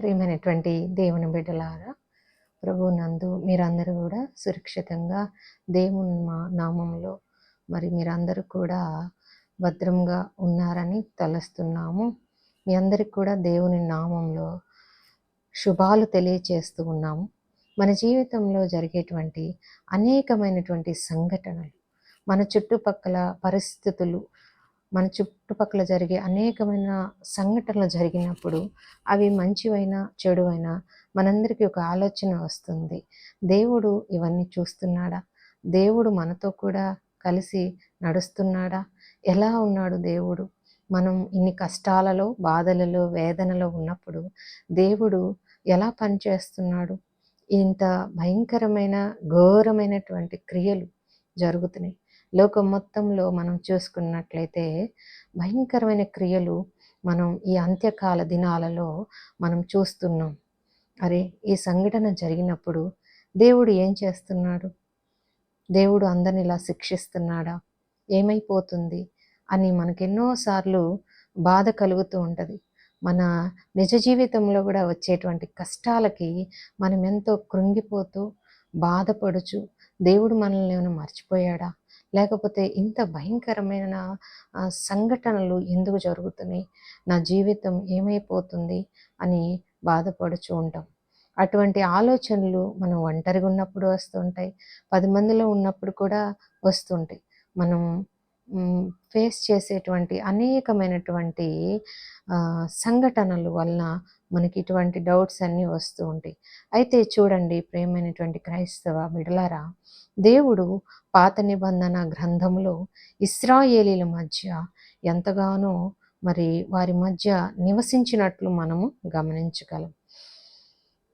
ప్రియమైనటువంటి దేవుని బిడ్డలారా ప్రభు నందు మీరందరూ కూడా సురక్షితంగా దేవుని మా నామంలో మరి మీరందరూ కూడా భద్రంగా ఉన్నారని తలస్తున్నాము. మీ అందరికి కూడా దేవుని నామంలో శుభాలు తెలియచేస్తూ ఉన్నాము. మన జీవితంలో జరిగేటువంటి అనేకమైనటువంటి సంఘటనలు మన చుట్టుపక్కల పరిస్థితులు మన చుట్టుపక్కల జరిగే అనేకమైన సంఘటనలు జరిగినప్పుడు అవి మంచివైనా చెడువైనా మనందరికీ ఒక ఆలోచన వస్తుంది. దేవుడు ఇవన్నీ చూస్తున్నాడా? దేవుడు మనతో కూడా కలిసి నడుస్తున్నాడా? ఎలా ఉన్నాడు దేవుడు? మనం ఇన్ని కష్టాలలో బాధలలో వేదనలో ఉన్నప్పుడు దేవుడు ఎలా పనిచేస్తున్నాడు? ఇంత భయంకరమైన ఘోరమైనటువంటి క్రియలు జరుగుతున్నాయి. లోకం మొత్తంలో మనం చూసుకున్నట్లయితే భయంకరమైన క్రియలు మనం ఈ అంత్యకాల దినాలలో మనం చూస్తున్నాం. అరే ఈ సంఘటన జరిగినప్పుడు దేవుడు ఏం చేస్తున్నాడు? దేవుడు అందరిని ఇలా శిక్షిస్తున్నాడా? ఏమైపోతుంది? అని మనకెన్నోసార్లు బాధ కలుగుతూ ఉంటుంది. మన నిజ జీవితంలో కూడా వచ్చేటువంటి కష్టాలకి మనం ఎంతో కృంగిపోతూ బాధపడుచు దేవుడు మనల్ని ఏమైనా మర్చిపోయాడా? లేకపోతే ఇంత భయంకరమైన సంఘటనలు ఎందుకు జరుగుతున్నాయి? నా జీవితం ఏమైపోతుంది? అని బాధపడుచు ఉంటాం. అటువంటి ఆలోచనలు మనం ఒంటరిగా ఉన్నప్పుడు వస్తుంటాయి. పది మందిలో ఉన్నప్పుడు కూడా వస్తుంటాయి. మనం ఫేస్ చేసేటువంటి అనేకమైనటువంటి సంఘటనలు వలన మనకి ఇటువంటి డౌట్స్ అన్నీ వస్తూ ఉంటాయి. అయితే చూడండి ప్రేమైనటువంటి క్రైస్తవ బిడలారా దేవుడు పాత నిబంధన గ్రంథంలో ఇస్రాయేలీల మధ్య ఎంతగానో మరి వారి మధ్య నివసించినట్లు మనము గమనించగలం.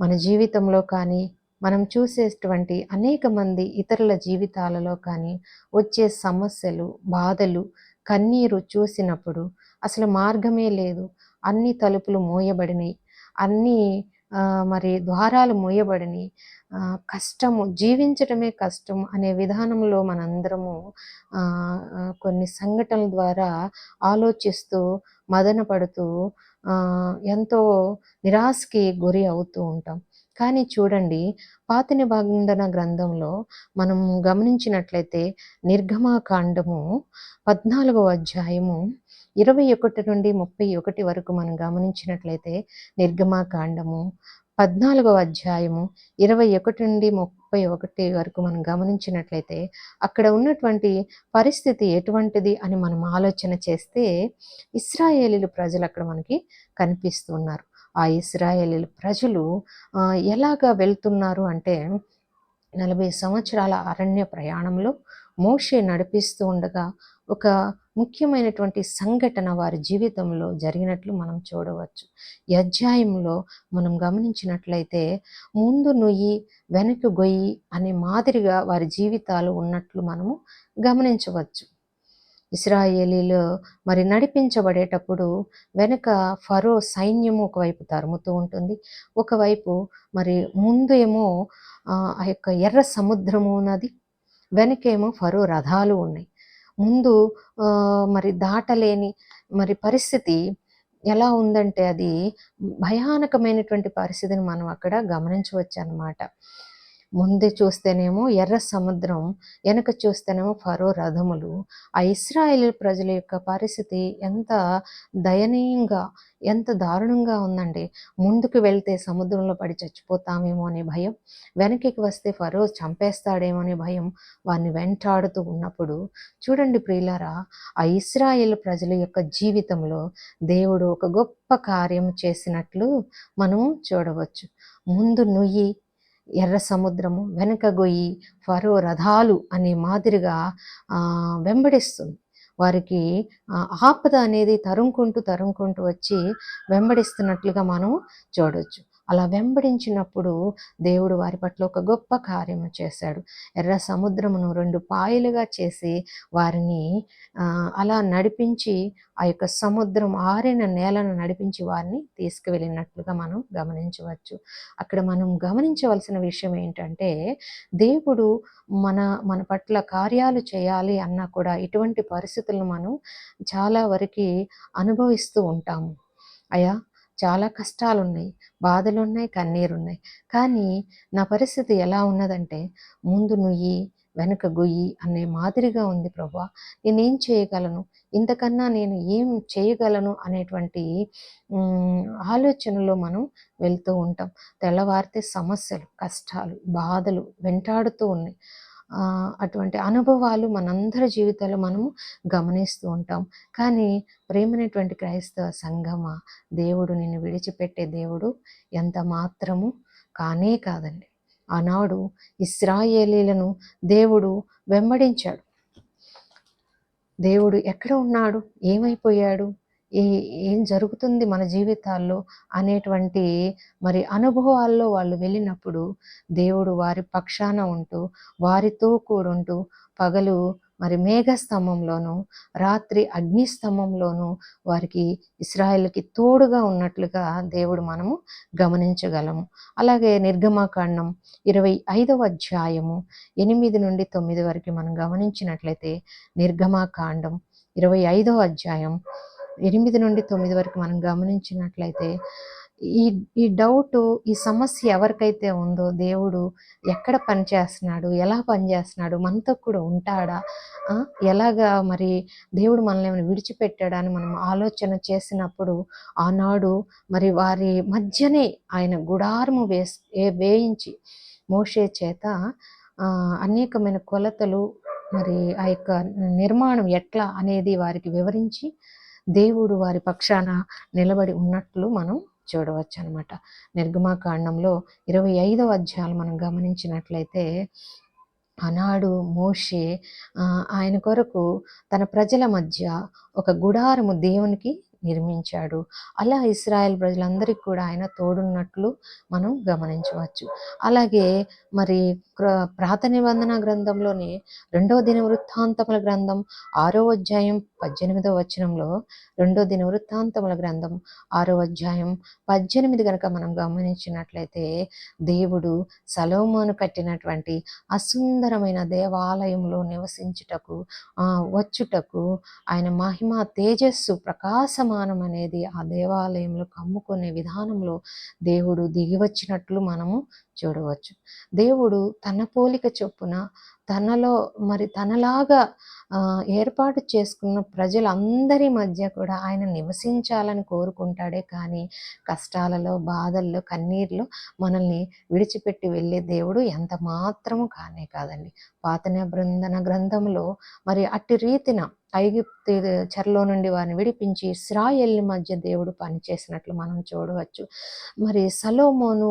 మన జీవితంలో కానీ మనం చూసేటువంటి అనేక మంది ఇతరుల జీవితాలలో కానీ వచ్చే సమస్యలు బాధలు కన్నీరు చూసినప్పుడు అసలు మార్గమే లేదు. అన్ని తలుపులు మూయబడినాయి. అన్ని మరి ద్వారాలు మూయబడినాయి. కష్టము జీవించటమే కష్టం అనే విధానంలో మనందరము కొన్ని సంఘటనల ద్వారా ఆలోచిస్తూ మదన పడుతూ ఎంతో నిరాశకి గురి అవుతూ ఉంటాం. కానీ చూడండి పాత నిబంధన గ్రంథంలో మనం గమనించినట్లయితే నిర్గమాకాండము పద్నాలుగవ అధ్యాయము ఇరవై ఒకటి నుండి ముప్పై ఒకటి వరకు మనం గమనించినట్లయితే నిర్గమాకాండము పద్నాలుగవ అధ్యాయము ఇరవై ఒకటి నుండి ముప్పై ఒకటి వరకు మనం గమనించినట్లయితే అక్కడ ఉన్నటువంటి పరిస్థితి ఎటువంటిది అని మనం ఆలోచన చేస్తే ఇస్రాయేలీలు ప్రజలు అక్కడ మనకి కనిపిస్తున్నారు ఆ ఇస్రాయేల్ ప్రజలు ఎలాగా వెళ్తున్నారు అంటే నలభై సంవత్సరాల అరణ్య ప్రయాణంలో మోషే నడిపిస్తూ ఉండగా ఒక ముఖ్యమైనటువంటి సంఘటన వారి జీవితంలో జరిగినట్లు మనం చూడవచ్చు. ఈ అధ్యాయంలో మనం గమనించినట్లయితే ముందు నొయ్యి వెనక్కి గొయ్యి అనే మాదిరిగా వారి జీవితాలు ఉన్నట్లు మనము గమనించవచ్చు. ఇస్రాయేలీలు మరి నడిపించబడేటప్పుడు వెనుక ఫరో సైన్యము ఒకవైపు తరుముతూ ఉంటుంది. ఒకవైపు మరి ముందు ఏమో ఆ యొక్క ఎర్ర సముద్రము ఉన్నది. వెనకేమో ఫరో రథాలు ఉన్నాయి. ముందు మరి దాటలేని మరి పరిస్థితి ఎలా ఉందంటే అది భయానకమైనటువంటి పరిస్థితిని మనం అక్కడ గమనించవచ్చు అన్నమాట ముందు చూస్తేనేమో ఎర్ర సముద్రం వెనక చూస్తేనేమో ఫరో రథములు. ఆ ఇస్రాయేల్ ప్రజల యొక్క పరిస్థితి ఎంత దయనీయంగా ఎంత దారుణంగా ఉందండి. ముందుకు వెళ్తే సముద్రంలో పడి చచ్చిపోతామేమో అనే భయం వెనక్కి వస్తే ఫరో చంపేస్తాడేమో అనే భయం వారిని వెంటాడుతూ ఉన్నప్పుడు. చూడండి ప్రియులారా ఆ ఇస్రాయేల్ ప్రజల యొక్క జీవితంలో దేవుడు ఒక గొప్ప కార్యం చేసినట్లు మనం చూడవచ్చు. ముందు నుయ్యి ఎర్ర సముద్రము వెనక గొయ్యి ఫరో రథాలు అనే మాదిరిగా వెంబడిస్తుంది. వారికి ఆపద అనేది తరుముకుంటూ తరుముకుంటూ వచ్చి వెంబడిస్తున్నట్లుగా మనం చూడవచ్చు అలా వెంబడించినప్పుడు దేవుడు వారి పట్ల ఒక గొప్ప కార్యము చేశాడు. ఎర్ర సముద్రమును రెండు పాయలుగా చేసి వారిని అలా నడిపించి ఆ యొక్క సముద్రం ఆరిన నేలను నడిపించి వారిని తీసుకువెళ్ళినట్లుగా మనం గమనించవచ్చు. అక్కడ మనం గమనించవలసిన విషయం ఏంటంటే దేవుడు మన మన పట్ల కార్యాలు చేయాలి అన్నా కూడా ఇటువంటి పరిస్థితులను మనం చాలా వరకు అనుభవిస్తూ ఉంటాము. అయా చాలా కష్టాలున్నాయి బాధలున్నాయి కన్నీరున్నాయి. కానీ నా పరిస్థితి ఎలా ఉన్నదంటే ముందు నుయ్యి వెనుక గొయ్యి అనే మాదిరిగా ఉంది ప్రభా. నేనేం చేయగలను? ఇంతకన్నా నేను ఏం చేయగలను? అనేటువంటి ఆలోచనలో మనం వెళ్తూ ఉంటాం. తెల్లవారితే సమస్యలు కష్టాలు బాధలు వెంటాడుతూ ఉన్నాయి. అటువంటి అనుభవాలు మనందరి జీవితాల్లో మనము గమనిస్తూ ఉంటాం. కానీ ప్రేమనేటువంటి క్రైస్తవ సంగమ దేవుడు నిన్ను విడిచిపెట్టే దేవుడు ఎంత మాత్రము కానే కాదండి. ఆనాడు ఇస్రాయేలీలను దేవుడు వెంబడించాడు. దేవుడు ఎక్కడ ఉన్నాడు? ఏమైపోయాడు? ఏ ఏం జరుగుతుంది మన జీవితాల్లో అనేటువంటి మరి అనుభవాల్లో వాళ్ళు వెళ్ళినప్పుడు దేవుడు వారి పక్షాన ఉంటూ వారితో కూడుంటూ పగలు మరి మేఘస్తంభంలోను రాత్రి అగ్నిస్తంభంలోను వారికి ఇస్రాయిల్కి తోడుగా ఉన్నట్లుగా దేవుడు మనము గమనించగలము. అలాగే నిర్గమాకాండం ఇరవై ఐదవ అధ్యాయము ఎనిమిది నుండి తొమ్మిది వరకు మనం గమనించినట్లయితే నిర్గమాకాండం ఇరవై ఐదవ అధ్యాయం ఎనిమిది నుండి తొమ్మిది వరకు మనం గమనించినట్లయితే ఈ ఈ డౌట్ ఈ సమస్య ఎవరికైతే ఉందో దేవుడు ఎక్కడ పనిచేస్తున్నాడు ఎలా పనిచేస్తున్నాడు మనతో కూడా ఉంటాడా? ఎలాగా మరి దేవుడు మనల్ని ఏమైనా విడిచిపెట్టాడా అని మనం ఆలోచన చేసినప్పుడు ఆనాడు మరి వారి మధ్యనే ఆయన గుడారము వేసి వేయించి మోషే చేత అనేకమైన కొలతలు మరి ఆ యొక్క నిర్మాణం ఎట్లా అనేది వారికి వివరించి దేవుడు వారి పక్షాన నిలబడి ఉన్నట్లు మనం చూడవచ్చు అనమాట నిర్గమాకాండంలో ఇరవై ఐదవ అధ్యాయాలు మనం గమనించినట్లయితే ఆనాడు మోషే ఆయన కొరకు తన ప్రజల మధ్య ఒక గుడారము దేవునికి నిర్మించాడు. అలా ఇస్రాయల్ ప్రజలందరికీ కూడా ఆయన తోడున్నట్లు మనం గమనించవచ్చు. అలాగే మరి ప్రాత నిబంధన గ్రంథంలోని రెండవ దిన వృత్తాంతముల గ్రంథం ఆరో అధ్యాయం పద్దెనిమిదవ వచనంలో రెండో దిన వృత్తాంతముల గ్రంథం ఆరో అధ్యాయం పద్దెనిమిది కనుక మనం గమనించినట్లయితే దేవుడు సలోమోను కట్టినటువంటి అసుందరమైన దేవాలయంలో నివసించుటకు వచ్చుటకు ఆయన మహిమ తేజస్సు ప్రకాశమానం అనేది ఆ దేవాలయంలో కమ్ముకునే విధానంలో దేవుడు దిగి వచ్చినట్లు మనము చూడవచ్చు. దేవుడు తన పోలిక చొప్పున తనలో మరి తనలాగా ఏర్పాటు చేసుకున్న ప్రజలందరి మధ్య కూడా ఆయన నివసించాలని కోరుకుంటాడే కానీ కష్టాలలో బాధల్లో కన్నీర్లో మనల్ని విడిచిపెట్టి వెళ్ళే దేవుడు ఎంత మాత్రము కానే కాదండి. పాతన బృందన గ్రంథంలో మరి అట్టి రీతిన ఐగుప్తి చెరలో నుండి వారిని విడిపించి ఇస్రాయల్ని మధ్య దేవుడు పనిచేసినట్లు మనం చూడవచ్చు. మరి సలోమోను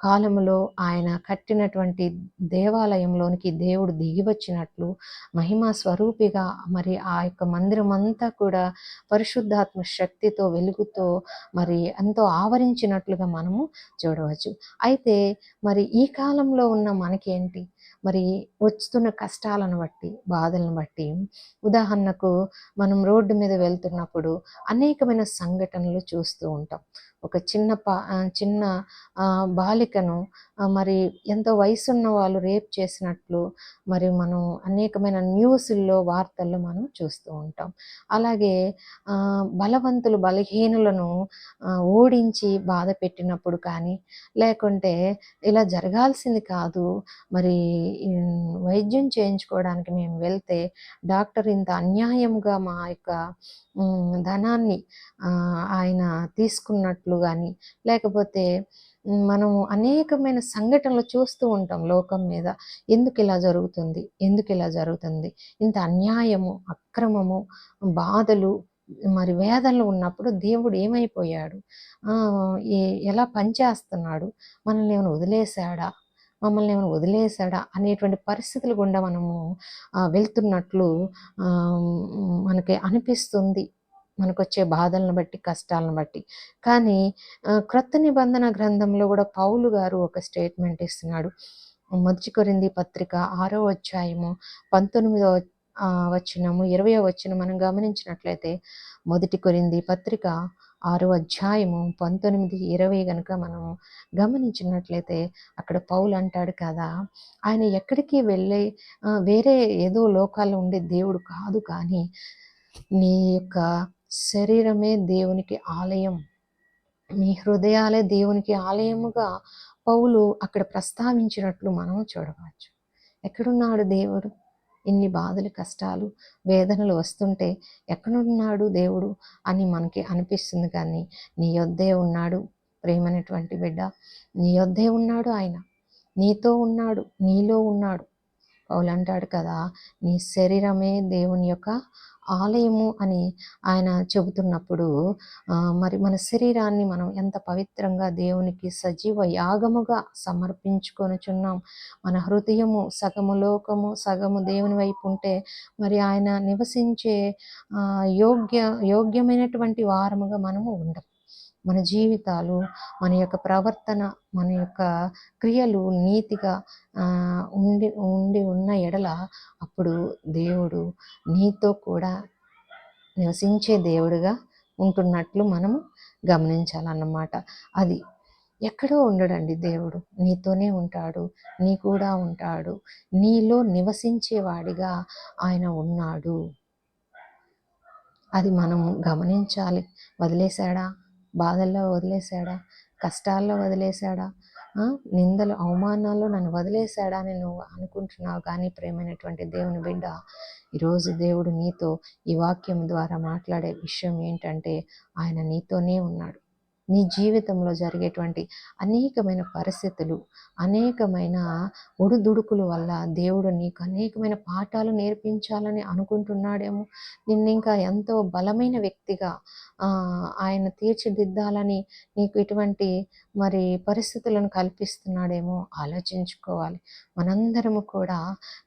కాలంలో ఆయన కట్టినటువంటి దేవాలయంలోనికి దేవుడు దిగి వచ్చినట్లు మహిమా స్వరూపిగా మరి ఆ యొక్క మందిరం అంతా కూడా పరిశుద్ధాత్మ శక్తితో వెలుగుతో మరి ఎంతో ఆవరించినట్లుగా మనము చూడవచ్చు. అయితే మరి ఈ కాలంలో ఉన్న మనకేంటి? మరి వస్తున్న కష్టాలను బట్టి బాధలను బట్టి ఉదాహరణకు మనం రోడ్డు మీద వెళ్తున్నప్పుడు అనేకమైన సంఘటనలు చూస్తూ ఉంటాం. ఒక చిన్న పా చిన్న బాలికను మరి ఎంతో వయసున్న వాళ్ళు రేప్ చేసినట్లు మరి మనం అనేకమైన న్యూస్ల్లో వార్తల్లో మనం చూస్తూ ఉంటాం. అలాగే బలవంతులు బలహీనులను ఓడించి బాధ పెట్టినప్పుడు కానీ లేకుంటే ఇలా జరగాల్సింది కాదు మరి వైద్యం చేయించుకోవడానికి మేము వెళ్తే డాక్టర్ ఇంత అన్యాయంగా మా యొక్క ధనాన్ని ఆయన తీసుకున్నట్లు కానీ లేకపోతే మనము అనేకమైన సంఘటనలు చూస్తూ ఉంటాం లోకం మీద. ఎందుకు ఇలా జరుగుతుంది? ఎందుకు ఇలా జరుగుతుంది? ఇంత అన్యాయము అక్రమము బాధలు మరి వేదనలు ఉన్నప్పుడు దేవుడు ఏమైపోయాడు? ఎలా పనిచేస్తున్నాడు? మనల్ని ఏమైనా వదిలేశాడా? మమ్మల్ని ఏమైనా వదిలేశాడా? అనేటువంటి పరిస్థితులు గుండా మనము వెళ్తున్నట్లు మనకి అనిపిస్తుంది. మనకు వచ్చే బాధలను బట్టి కష్టాలను బట్టి. కానీ క్రొత్త నిబంధన గ్రంథంలో కూడా పౌలు గారు ఒక స్టేట్మెంట్ ఇస్తున్నాడు. మొదటి కొరింది పత్రిక ఆరో అధ్యాయము పంతొమ్మిదో వచ్చినము ఇరవయో వచ్చిన మనం గమనించినట్లయితే మొదటి కొరింది పత్రిక ఆరో అధ్యాయము పంతొమ్మిది ఇరవై కనుక మనం గమనించినట్లయితే అక్కడ పౌలు అంటాడు కదా ఆయన ఎక్కడికి వెళ్ళే వేరే ఏదో లోకాల్లో ఉండే దేవుడు కాదు కానీ నీ యొక్క శరీరమే దేవునికి ఆలయం. మీ హృదయాలే దేవునికి ఆలయముగా పౌలు అక్కడ ప్రస్తావించినట్లు మనం చూడవచ్చు. ఎక్కడున్నాడు దేవుడు? ఇన్ని బాధలు కష్టాలు వేదనలు వస్తుంటే ఎక్కడున్నాడు దేవుడు అని మనకి అనిపిస్తుంది కానీ నీ యొద్దే ఉన్నాడు ప్రేమనటువంటి బిడ్డ. నీ యొద్దే ఉన్నాడు ఆయన. నీతో ఉన్నాడు నీలో ఉన్నాడు. పౌలు అంటాడు కదా నీ శరీరమే దేవుని యొక్క ఆలయము అని ఆయన చెబుతున్నప్పుడు మరి మన శరీరాన్ని మనం ఎంత పవిత్రంగా దేవునికి సజీవ యాగముగా సమర్పించుకొనుచున్నాం. మన హృదయము సగము లోకము సగము దేవుని వైపు ఉంటే మరి ఆయన నివసించే యోగ్య యోగ్యమైనటువంటి వారముగా మనము ఉండం మన జీవితాలు మన యొక్క ప్రవర్తన మన యొక్క క్రియలు నీతిగా ఉండి ఉండి ఉన్న ఎడల అప్పుడు దేవుడు నీతో కూడా నివసించే దేవుడుగా ఉంటున్నట్లు మనము గమనించాలన్నమాట. అది ఎక్కడో ఉండడండి దేవుడు. నీతోనే ఉంటాడు. నీ కూడా ఉంటాడు. నీలో నివసించేవాడిగా ఆయన ఉన్నాడు. అది మనం గమనించాలి. వదిలేశాడా? బాధల్లో వదిలేశాడా? కష్టాల్లో వదిలేశాడా? నిందలు అవమానాల్లో నన్ను వదిలేశాడా అని నువ్వు అనుకుంటున్నావు కానీ ప్రేమైనటువంటి దేవుని బిడ్డ ఈరోజు దేవుడు నీతో ఈ వాక్యం ద్వారా మాట్లాడే విషయం ఏంటంటే ఆయన నీతోనే ఉన్నాడు. నీ జీవితంలో జరిగేటువంటి అనేకమైన పరిస్థితులు అనేకమైన ఒడుదుడుకులు వల్ల దేవుడు నీకు అనేకమైన పాఠాలు నేర్పించాలని అనుకుంటున్నాడేమో. నిన్ను ఇంకా ఎంతో బలమైన వ్యక్తిగా ఆయన తీర్చిదిద్దాలని నీకు ఇటువంటి మరి పరిస్థితులను కల్పిస్తున్నాడేమో ఆలోచించుకోవాలి. మనందరము కూడా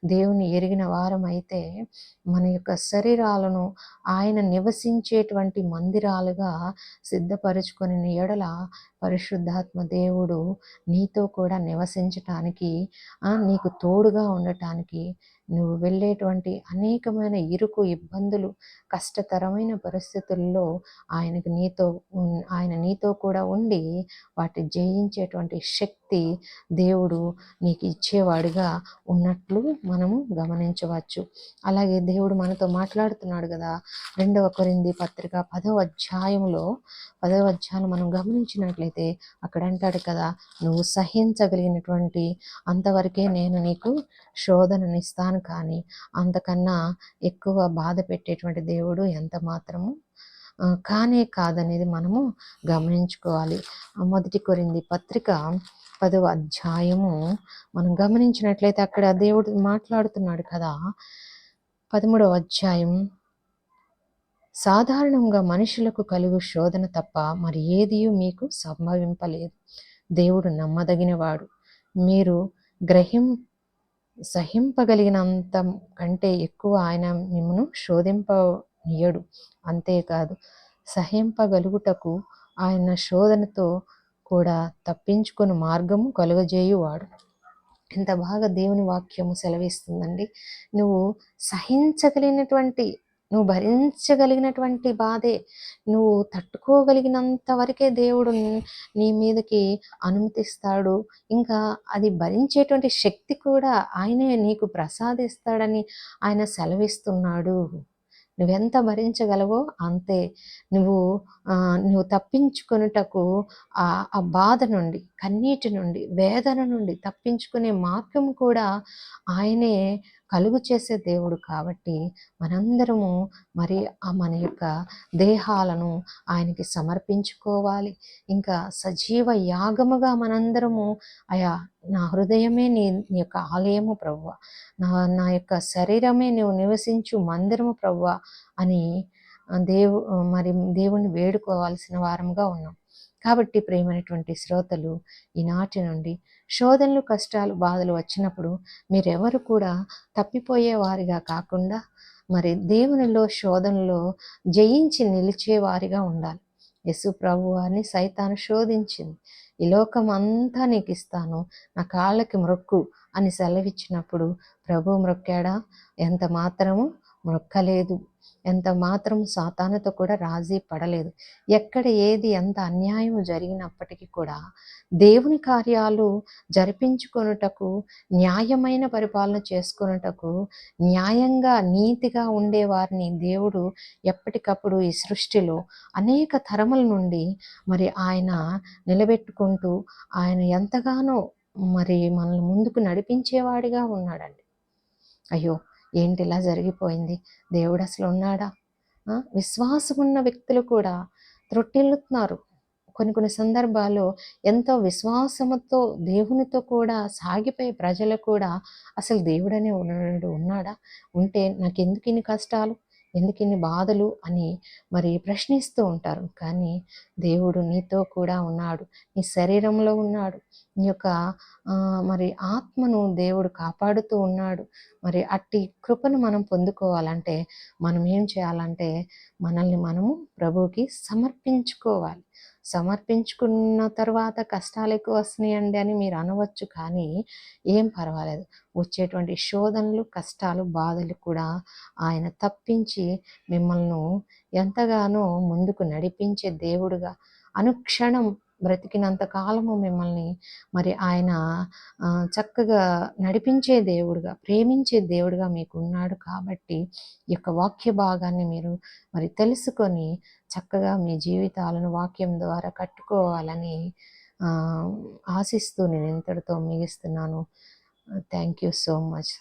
దేవుని ఎరిగిన వారం అయితే మన యొక్క శరీరాలను ఆయన నివసించేటువంటి మందిరాలుగా సిద్ధపరుచుకొని ఎడల పరిశుద్ధాత్మ దేవుడు నీతో కూడా నివసించటానికి నీకు తోడుగా ఉండటానికి నువ్వు వెళ్ళేటువంటి అనేకమైన ఇరుకు ఇబ్బందులు కష్టతరమైన పరిస్థితుల్లో ఆయనకు నీతో ఆయన నీతో కూడా ఉండి వాటి జయించేటువంటి శక్తి దేవుడు నీకు ఇచ్చేవాడిగా ఉన్నట్లు మనము గమనించవచ్చు. అలాగే దేవుడు మనతో మాట్లాడుతున్నాడు కదా రెండవ కొరింది పత్రిక పదవ అధ్యాయంలో పదవ అధ్యాయం మనం గమనించినట్లయితే అక్కడ అంటాడు కదా నువ్వు సహించగలిగినటువంటి అంతవరకే నేను నీకు శోధననిస్తాను కానీ అంతకన్నా ఎక్కువ బాధ పెట్టేటువంటి దేవుడు ఎంత మాత్రము? కానే కాదనేది మనము గమనించుకోవాలి. మొదటి కొరింది పత్రిక పదవ అధ్యాయము. మనం గమనించినట్లయితే అక్కడ దేవుడు మాట్లాడుతున్నాడు కదా. పదమూడవ అధ్యాయం. సాధారణంగా మనుషులకు కలుగు శోధన తప్ప మరి ఏది మీకు సంభవింపలేదు. దేవుడు నమ్మదగినవాడు. మీరు గ్రహిం సహింపగలిగినంత కంటే ఎక్కువ ఆయన మిమ్మను శోధింపనీయడు. అంతేకాదు సహింపగలుగుటకు ఆయన శోధనతో కూడా తప్పించుకొని మార్గము కలుగజేయువాడు. ఎంత బాగా దేవుని వాక్యము సెలవిస్తుందండి. నువ్వు సహించగలిగినటువంటి నువ్వు భరించగలిగినటువంటి బాధే. నువ్వు తట్టుకోగలిగినంత వరకే దేవుడు నీ మీదకి అనుమతిస్తాడు. ఇంకా అది భరించేటువంటి శక్తి కూడా ఆయనే నీకు ప్రసాదిస్తాడని ఆయన సెలవిస్తున్నాడు. నువ్వెంత భరించగలవో అంతే. నువ్వు నువ్వు తప్పించుకొనుటకు ఆ బాధ నుండి కన్నీటి నుండి వేదన నుండి తప్పించుకునే మార్గం కూడా ఆయనే కలుగు చేసే దేవుడు కాబట్టి మనందరము మరి ఆ మన యొక్క దేహాలను ఆయనకి సమర్పించుకోవాలి. ఇంకా సజీవ యాగముగా మనందరము అయా నా హృదయమే నీ నీ యొక్క ఆలయము ప్రవ్వ. నా నా యొక్క శరీరమే నువ్వు నివసించు మందిరము ప్రవ్వ అని దేవు మరి దేవుణ్ణి వేడుకోవాల్సిన వారముగా ఉన్నాం. కాబట్టి ప్రేమైనటువంటి శ్రోతలు ఈనాటి నుండి శోధనలు కష్టాలు బాధలు వచ్చినప్పుడు మీరెవరు కూడా తప్పిపోయే వారిగా కాకుండా మరి దేవునిలో శోధనలో జయించి నిలిచేవారిగా ఉండాలి. యశు ప్రభు వారిని సైతాను శోధించింది. ఈ లోకం అంతా నీకు ఇస్తాను నా కాళ్ళకి మొక్కు అని సెలవిచ్చినప్పుడు ప్రభు మొక్కాడా ఎంత మాత్రము మొక్కలేదు ఎంత మాత్రం సాతానుతో కూడా రాజీ పడలేదు. ఎక్కడ ఏది ఎంత అన్యాయం జరిగినప్పటికీ కూడా దేవుని కార్యాలు జరిపించుకొనుటకు న్యాయమైన పరిపాలన చేసుకొనుటకు న్యాయంగా నీతిగా ఉండేవారిని దేవుడు ఎప్పటికప్పుడు ఈ సృష్టిలో అనేక తరముల నుండి మరి ఆయన నిలబెట్టుకుంటూ ఆయన ఎంతగానో మరి మనల్ని ముందుకు నడిపించేవాడిగా ఉన్నాడండి. అయ్యో! ఏంటి ఇలా జరిగిపోయింది? దేవుడు అసలు ఉన్నాడా? విశ్వాసం ఉన్న వ్యక్తులు కూడా త్రొట్టిల్లుతున్నారు. కొన్ని కొన్ని సందర్భాల్లో ఎంతో విశ్వాసముతో దేవునితో కూడా సాగిపోయే ప్రజలు కూడా అసలు దేవుడనే ఉన్నాడు ఉన్నాడా? ఉంటే నాకు ఎందుకు ఇన్ని కష్టాలు? ఎందుకు ఇన్ని బాధలు అని మరి ప్రశ్నిస్తూ ఉంటారు. కానీ దేవుడు నీతో కూడా ఉన్నాడు. నీ శరీరంలో ఉన్నాడు. నీ యొక్క మరి ఆత్మను దేవుడు కాపాడుతూ ఉన్నాడు. మరి అట్టి కృపను మనం పొందుకోవాలంటే మనం ఏం చేయాలంటే మనల్ని మనము ప్రభువుకి సమర్పించుకోవాలి. సమర్పించుకున్న తర్వాత కష్టాలు ఎక్కువ వస్తున్నాయండి అని మీరు అనవచ్చు కానీ ఏం పర్వాలేదు. వచ్చేటువంటి శోధనలు కష్టాలు బాధలు కూడా ఆయన తప్పించి మిమ్మల్ని ఎంతగానో ముందుకు నడిపించే దేవుడుగా అనుక్షణం బ్రతికినంత కాలము మిమ్మల్ని మరి ఆయన చక్కగా నడిపించే దేవుడుగా ప్రేమించే దేవుడుగా మీకు ఉన్నాడు కాబట్టి ఈ యొక్క వాక్య భాగాన్ని మీరు మరి తెలుసుకొని చక్కగా మీ జీవితాలను వాక్యం ద్వారా కట్టుకోవాలని ఆశిస్తూ నేను ఇంతటితో ముగిస్తున్నాను. Thank you so much.